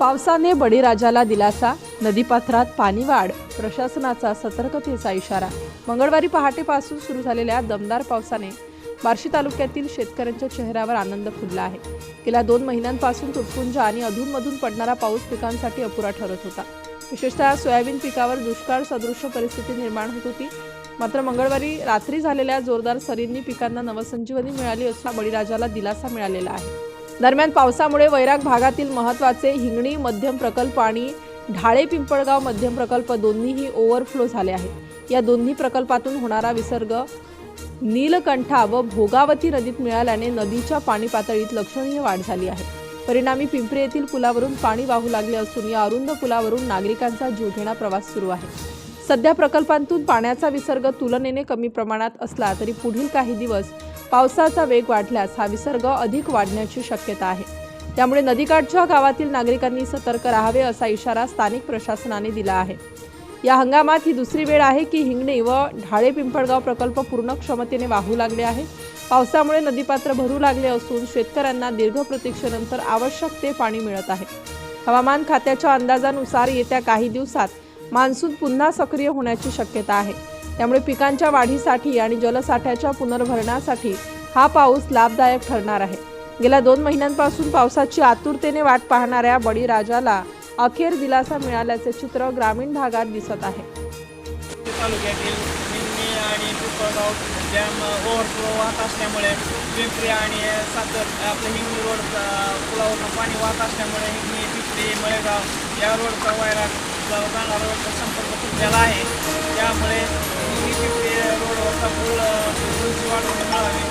पावसाने बळीराजाला दिलासा नदीपात्रात पाणी वाढ प्रशासनाचा सतर्कतेचा इशारा. मंगळवारी पहाटेपासून सुरू झालेल्या दमदार पावसाने बार्शी तालुक्यातील शेतकऱ्यांच्या चेहऱ्यावर आनंद फुलला आहे. गेल्या दोन महिन्यांपासून तुटपुंज आणि अधूनमधून पडणारा पाऊस पिकांसाठी अपुरा ठरत होता. विशेषतः सोयाबीन पिकावर दुष्काळ सदृश परिस्थिती निर्माण होत होती. मात्र मंगळवारी रात्री झालेल्या जोरदार सरींनी पिकांना नवसंजीवनी मिळाली असून बळीराजाला दिलासा मिळालेला आहे. दरम्यान पावसामुळे वैराग भागातील महत्त्वाचे हिंगणी मध्यम प्रकल्प आणि ढाळे पिंपळगाव मध्यम प्रकल्प दोन्हीही ओव्हरफ्लो झाले आहेत. या दोन्ही प्रकल्पातून होणारा विसर्ग नीलकंठा व भोगावती नदीत मिळाल्याने नदीच्या पाणी पातळीत लक्षणीय वाढ झाली आहे. परिणामी पिंपरी येथील पुलावरून पाणी वाहू लागले असून या अरुंद पुलावरून नागरिकांचा जीवघेणा प्रवास सुरू आहे. सध्या प्रकल्पांतून पाण्याचा विसर्ग तुलनेने कमी प्रमाणात असला तरी पुढील काही दिवस पावसाचा वेग वाढल्यास हा विसर्ग अधिक वाढण्याची शक्यता आहे. त्यामुळे नदीकाठच्या गावातील नागरिकांनी सतर्क राहावे असा इशारा स्थानिक प्रशासनाने दिला आहे. या हंगामात ही दुसरी वेळ आहे की हिंगणे व ढाळे पिंपळगाव प्रकल्प पूर्ण क्षमतेने वाहू लागले आहे. पावसामुळे नदीपात्र भरू लागले असून शेतकऱ्यांना दीर्घ प्रतीक्षेनंतर आवश्यक ते पाणी मिळत आहे. हवामान खात्याच्या अंदाजानुसार येत्या काही दिवसात मान्सून पुन्हा सक्रिय होण्याची शक्यता आहे. त्यामुळे पिकांच्या वाढीसाठी आणि जलसाठ्याच्या पुनर्भरणासाठी हा पाऊस लाभदायक ठरणार आहे. गेल्या दोन महिन्यांपासून पावसाची आतुरतेने वाट पाहणाऱ्या बळीराजाला अखेर दिलासा मिळाल्याचे चित्र ग्रामीण भागात दिसत आहे. तालुक्यातील निम्मी आणि पिंपळगाव डॅम ओव्हरफ्लो वाहत असल्यामुळे पिंपरी आणि सातर आपलं हिंगणी रोड पुलावरनं पाणी वाहत असल्यामुळे हिंगणी पिंपरी मळेगाव या रोडचा वायरा जाणारा रोडचा संपर्क तुटलेला आहे त्यामुळे रोडवरचा पूल उंची वाढवून मिळावी